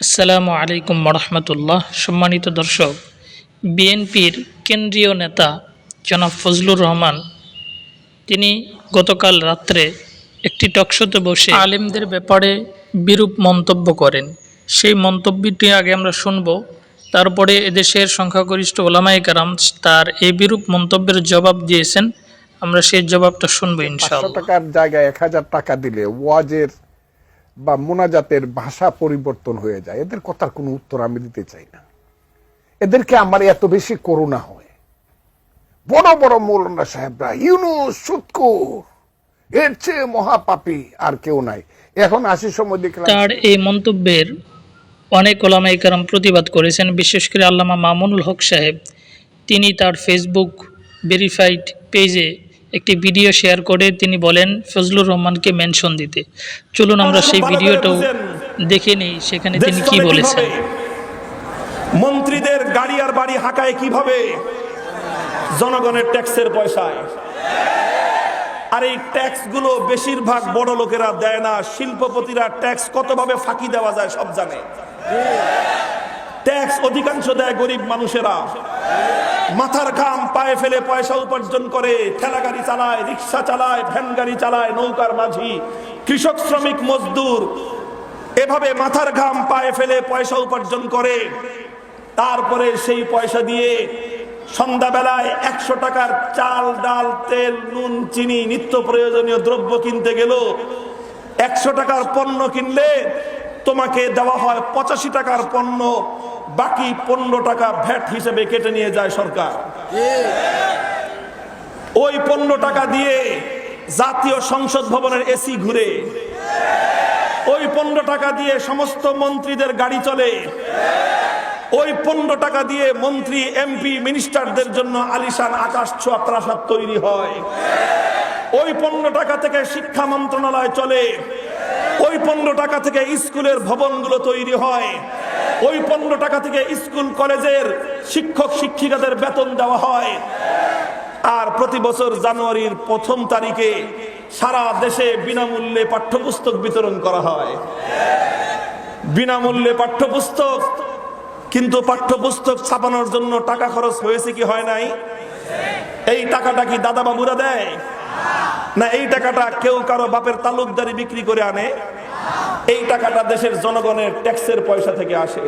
আসসালামু আলাইকুম রহমতুল্লাহ সম্মানিত দর্শক, বিএনপির কেন্দ্রীয় নেতা জনাব ফজলুর রহমান, তিনি গতকাল রাত্রে একটি টকশোতে বসে আলেমদের ব্যাপারে বিরূপ মন্তব্য করেন। সেই মন্তব্যটি আগে আমরা শুনব, তারপরে এদেশের সংখ্যাগরিষ্ঠ ওলামাই কারাম তার এই বিরূপ মন্তব্যের জবাব দিয়েছেন। আমরা সেই জবাবটা শুনব ইনশাআল্লাহ। টাকার জায়গায় এক হাজার টাকা দিলে ওয়াজের বা মোনাজাতের ভাষা পরিবর্তন হয়ে যায়। এদের কথার কোনো উত্তর আমি দিতে চাই না। এদেরকে আমার এত বেশি করুণা হয়। বড় বড় মৌলানা সাহেবরা, ইউনুস, সুৎকুর, এর চেয়ে মহাপাপী আর কেউ নাই। এখন আসি সময় দেখলাম তার এই মন্তব্যের অনেক ওলামাই কারাম প্রতিবাদ করেছেন। বিশেষ করে আল্লামা মামুনুল হক সাহেব। তিনি তার ফেসবুক ভেরিফাইড পেজে একটি ভিডিও শেয়ার করে তিনি বলেন ফজলুর রহমানকে মেনশন দিতে। চলুন আমরা সেই ভিডিওটাও দেখে নিই সেখানে তিনি কি বলেছেন? মন্ত্রীদের গাড়ি আর বাড়ি হাঁকায় কীভাবে? জনগণের ট্যাক্সের পয়সায়। আর এই ট্যাক্সগুলো বেশিরভাগ বড় লোকেরা দেয় না শিল্পপতিরা ট্যাক্স কতভাবে ফাঁকি দেওয়া যায় সব জানে। ট্যাক্স অধিকাংশ দেয় গরিব মানুষেরা। মাথার ঘাম, পায়ে ফেলে পয়সা উপার্জন করে ঠেলা গাড়ি চালায়, রিক্সা চালায়, ভ্যান গাড়ি চালায়, নৌকার মাঝি, কৃষক, শ্রমিক, মজদুর, এভাবে মাথার ঘাম, পায়ে ফেলে পয়সা উপার্জন করে। তারপরে সেই পয়সা দিয়ে সন্ধ্যাবেলায় একশো টাকার চাল, ডাল, তেল, নুন, চিনি, নিত্য প্রয়োজনীয় দ্রব্য কিনতে গেল। একশো টাকার পণ্য কিনলে তোমাকে দেওয়া হয় পঁচাশি টাকার পণ্য। বাকি পনেরো টাকা ভ্যাট হিসেবে কেটে নিয়ে যায় সরকার। ওই পনেরো টাকা দিয়ে জাতীয় সংসদ ভবনের এসি ঘুরে। ওই পনেরো টাকা দিয়ে সমস্ত মন্ত্রীদের গাড়ি চলে। ওই পনেরো টাকা দিয়ে মন্ত্রী এমপি মিনিস্টারদের জন্য আলিশান আকাশ ছোঁয়া প্রাসাদ তৈরি হয়। ওই পনেরো টাকা থেকে শিক্ষা মন্ত্রণালয় চলে। ওই পনেরো টাকা থেকে স্কুলের ভবনগুলো তৈরি হয়। ওই পনেরো টাকা থেকে স্কুল, কলেজের শিক্ষক, শিক্ষিকাদের বেতন দেওয়া হয়। আর প্রতি বছর জানুয়ারির প্রথম তারিখে সারা দেশে বিনামূল্যে পাঠ্যপুস্তক বিতরণ করা হয়। বিনামূল্যে পাঠ্যপুস্তক, কিন্তু পাঠ্যপুস্তক ছাপানোর জন্য টাকা খরচ হয়েছে কি হয় নাই? এই টাকাটা কি দাদা বাবুরা দেয়? না, এই টাকাটা কেউ কারও বাপের তালুকদারি বিক্রি করে আনে? এই টাকাটা দেশের জনগণের ট্যাক্সের পয়সা থেকে আসে।